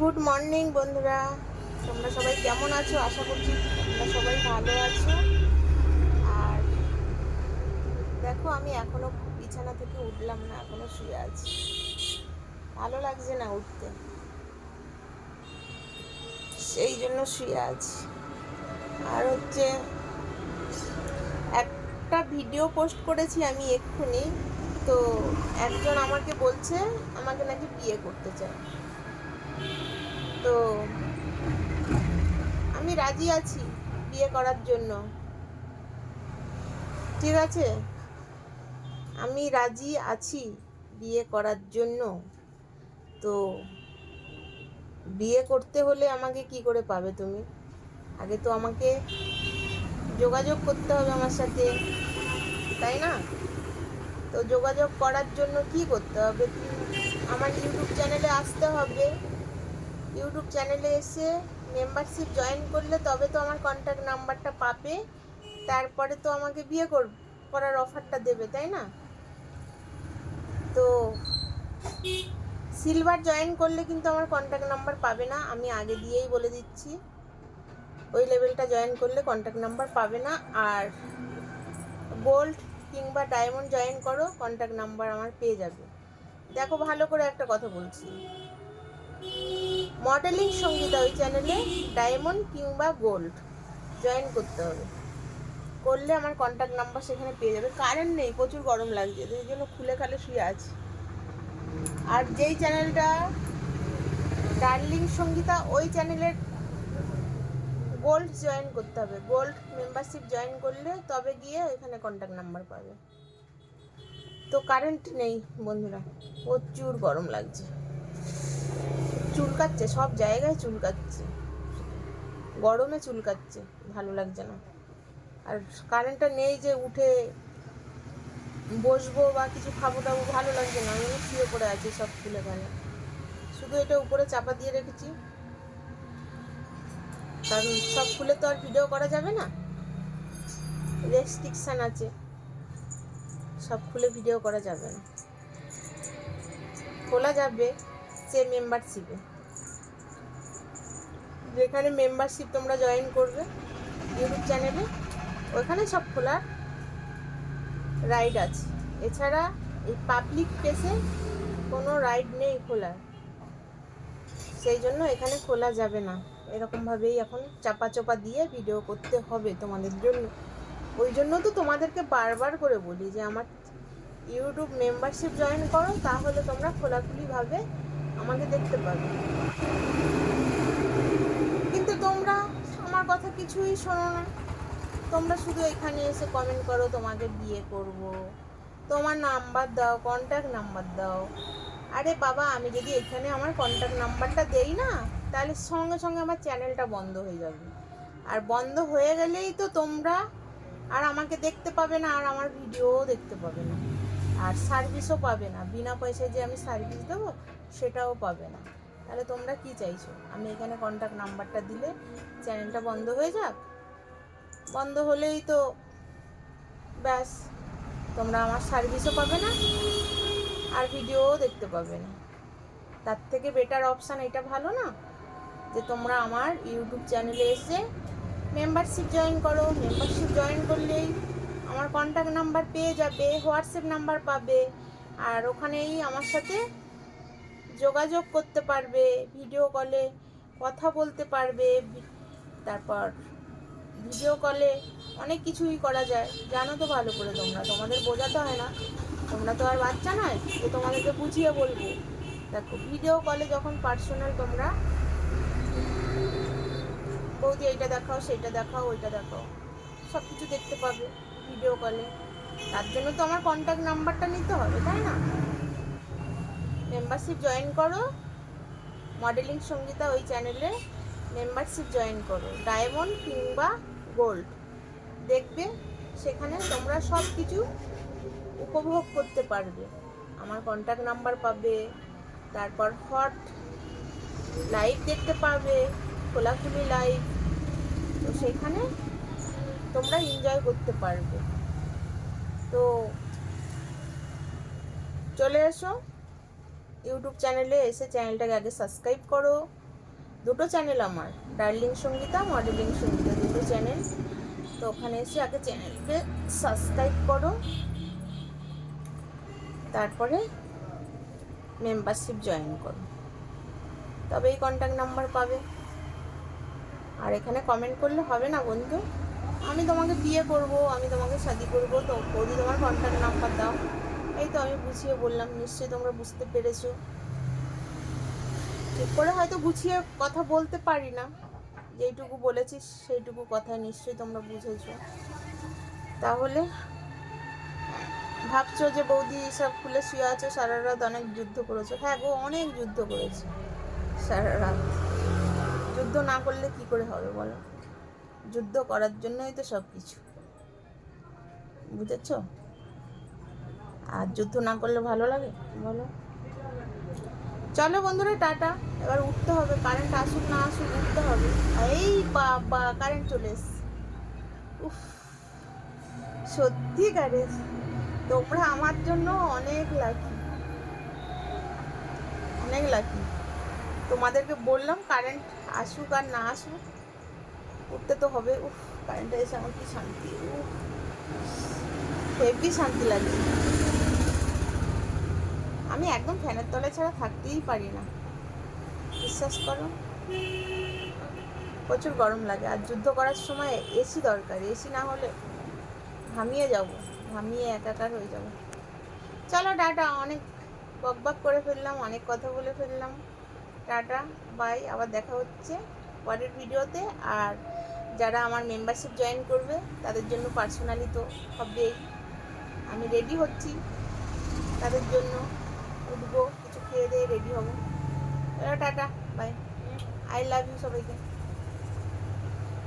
Good morning বন্ধুরা। তোমরা সবাই কেমন আছো? আশা করছি তোমরা সবাই ভালো আছো। আর দেখো, আমি এখনও বিছানা থেকে উঠলাম না, এখনও শুয়ে আছি। ভালো লাগছে না উঠতে। সেই জন্য শুয়ে আছি। আর হচ্ছে, একটা ভিডিও পোস্ট করেছি আমি এক্ষুনি। তো একজন আমাকে বলছে, আমাকে নাকি বিয়ে করতে চায়। তো আমি রাজি আছি বিয়ে করার জন্য। ঠিক আছে? আমি রাজি আছি বিয়ে করার জন্য। তো বিয়ে করতে হলে আমাকে কি করে পাবে তুমি? আগে তো আমাকে যোগাযোগ করতে হবে আমার সাথে, তাই না? তো যোগাযোগ করার জন্য কি করতে হবে? আমার ইউটিউব চ্যানেলে আসতে হবে। ইউটিউব চ্যানেলে এসে মেম্বারশিপ জয়েন করলে তবে তো আমার কন্ট্যাক্ট নাম্বারটা পাবে। তারপরে তো আমাকে বিয়ে কর করার অফারটা দেবে, তাই না? তো সিলভার জয়েন করলে কিন্তু আমার কন্ট্যাক্ট নাম্বার পাবে না, আমি আগে দিয়েই বলে দিচ্ছি। ওই লেভেলটা জয়েন করলে কন্ট্যাক্ট নাম্বার পাবে না, আর গোল্ড কিংবা ডায়মন্ড জয়েন করো কন্ট্যাক্ট নাম্বার আমার পেয়ে যাবে। দেখো ভালো করে একটা কথা বলছি। মডেলিং সঙ্গীতা ওই চ্যানেলে ডায়মন্ড কিংবা গোল্ড। জয়েন করতে হবে। করলে আমার কন্ট্যাক্ট নাম্বার সেখানে পেয়ে যাবে। কারেন্ট নেই, প্রচুর গরম লাগছে তো জন্য খুলে খালে শুয়ে আছি। আর যেই চ্যানেলটা ডার্লিং সঙ্গীতা, ওই চ্যানেলের গোল্ড জয়েন করতে হবে। গোল্ড মেম্বারশিপ জয়েন করলে তবে গিয়ে এখানে কন্ট্যাক্ট নাম্বার পাবে। তো কারেন্ট নেই বন্ধুরা, প্রচুর গরম লাগছে। চুলকাচ্ছে, সব জায়গায় চুলকাচ্ছে। গরমে চুলকাচ্ছে, ভালো লাগছে না। আর কারেন্টটা নেই যে উঠে বসবো বা কিছু খাব টাবো ভালো লাগছে না। আমি শুয়ে পড়ে আছি সব খুলে গেলে শুধু এটা উপরে চাপা দিয়ে রেখেছি। কারণ সব খুলে তো আর ভিডিও করা যাবে না। রেস্ট্রিকশান আছে। সব খুলে ভিডিও করা যাবে না। খোলা যাবে। সে মেম্বারশিপে যেখানে মেম্বারশিপ তোমরা জয়েন করবে ইউটিউব চ্যানেলে ওখানে সব খোলার রাইড আছে। এছাড়া এই পাবলিক প্লেসে কোনো রাইড নেই খোলার সেই জন্য এখানে খোলা যাবে না। এরকমভাবেই এখন চাপা চাপা দিয়ে ভিডিও করতে হবে তোমাদের জন্য। ওই জন্য তো তোমাদেরকে বারবার করে বলি যে, আমার ইউটিউব মেম্বারশিপ জয়েন করো, তাহলে তোমরা খোলাখুলিভাবে আমাকে দেখতে পাবে। কিন্তু তোমরা আমার কথা কিছুই শোনো না। তোমরা শুধু এখানে এসে কমেন্ট করো, তোমাকে বিয়ে করব। তোমার নাম্বার দাও কন্ট্যাক্ট নাম্বার দাও। আরে বাবা, আমি যদি এখানে আমার কন্ট্যাক্ট নাম্বারটা দেই না, তাহলে সঙ্গে সঙ্গে আমার চ্যানেলটা বন্ধ হয়ে যাবে। আর বন্ধ হয়ে গেলেই তো তোমরা আর আমাকে দেখতে পাবে না, আর আমার ভিডিওও দেখতে পাবে না। আর সার্ভিসও পাবে না। বিনা পয়সায় যে আমি সার্ভিস দেবো, সেটাও পাবে না। তাহলে তোমরা কি চাইছো? আমি এখানে কন্ট্যাক্ট নাম্বারটা দিলে চ্যানেলটা বন্ধ হয়ে যাক। বন্ধ হলেই তো ব্যাস, তোমরা আমার সার্ভিসও পাবে না, আর ভিডিওও দেখতে পাবে না। তার থেকে বেটার অপশান এটা ভালো না, যে তোমরা আমার ইউটিউব চ্যানেলে এসে মেম্বারশিপ জয়েন করো। মেম্বারশিপ জয়েন করলেই আমার কন্ট্যাক্ট নাম্বার পেয়ে যাবে হোয়াটসঅ্যাপ নাম্বার পাবে আর ওখানেই আমার সাথে যোগাযোগ করতে পারবে ভিডিও কলে কথা বলতে পারবে, তারপর ভিডিও কলে অনেক কিছুই করা যায়। জানো তো ভালো করে তোমরা, তোমাদের বোঝাতে হয় না। তোমরা তো আর বাচ্চা নয় যে তোমাদেরকে বুঝিয়ে বলব। দেখো ভিডিও কলে যখন পার্সোনাল তোমরা বৌদি এইটা দেখাও, সেইটা দেখাও, ওইটা দেখাও সব কিছু দেখতে পাবে। ভিডিও কলে তার জন্য তো আমার কন্ট্যাক্ট নাম্বারটা নিতে হবে, তাই না? মেম্বারশিপ জয়েন করো। মডেলিং সঙ্গীতা ওই চ্যানেলে মেম্বারশিপ জয়েন করো। ডায়মন্ড কিংবা গোল্ড দেখবে সেখানে তোমরা সব কিছু উপভোগ করতে পারবে। আমার কন্ট্যাক্ট নাম্বার পাবে, তারপর হট লাইভ দেখতে পাবে, খোলাখুলি লাইভ তো সেখানে তোমরা এনজয় করতে পারবে। তো চলে এসো। ইউটিউব চ্যানেলে এসে চ্যানেলটাকে আগে সাবস্ক্রাইব করো। দুটো চ্যানেল আমার ডার্লিং সঙ্গীতা মডেলিং সঙ্গীতা দুটো চ্যানেল তো ওখানে এসে আগে চ্যানেলকে সাবস্ক্রাইব করো। তারপরে মেম্বারশিপ জয়েন করো। তবে এই কন্ট্যাক্ট নাম্বার পাবে। আর এখানে কমেন্ট করলে হবে না বন্ধু? আমি তোমাকে বিয়ে করব, আমি তোমাকে শাদি করব, তো বৌদি তোমার কন্ট্যাক্ট নাম্বার দাও। এই তো আমি বুঝিয়ে বললাম, নিশ্চয়ই তোমরা বুঝতে পেরেছ। ঠিক করে হয়তো গুছিয়ে কথা বলতে পারি না। যেইটুকু বলেছিস সেইটুকু কথা নিশ্চয়ই তোমরা বুঝেছ। তাহলে ভাবছ যে বৌদি সব খুলে শুয়ে আছো, সারা রাত অনেক যুদ্ধ করেছ। হ্যাঁ গো, অনেক যুদ্ধ করেছে সারা রাত। যুদ্ধ না করলে কি করে হবে বলো? যুদ্ধ করার জন্যই তো সব কিছু বুঝেছ? আর যুদ্ধ না করলে ভালো লাগে? বলো। চলো বন্ধুরা, টাটা। এবার উঠতে হবে। কারেন্ট আসুক না আসুক, উঠতে হবে। এই বাবা কারেন্ট চলে এসছে। উফ। সত্যিকারের তোমরা আমার জন্য অনেক লাকি অনেক লাকি তোমাদেরকে বললাম কারেন্ট আসুক আর না আসুক। উঠতে তো হবে। উফ কারেন্টটা এসে আমার কি শান্তি? হেভি শান্তি লাগে। আমি একদম ফ্যানের তলায় ছাড়া থাকতেই পারি না। বিশ্বাস করো? প্রচুর গরম লাগে। আর যুদ্ধ করার সময় এসি দরকার। এসি না হলে ঘামিয়ে যাব। ঘামিয়ে একাকার হয়ে যাব। চলো, টাটা। অনেক বক বক করে ফেললাম, অনেক কথা বলে ফেললাম। Tata, bye. আবার দেখা হচ্ছে পরের ভিডিওতে আর যারা আমার মেম্বারশিপ জয়েন করবে, তাদের জন্য পার্সোনালি তো হবেই আমি রেডি হচ্ছি। তাদের জন্য উঠবো, কিছু খেয়ে দিয়ে রেডি হব। Tata bye I love you সবাইকে।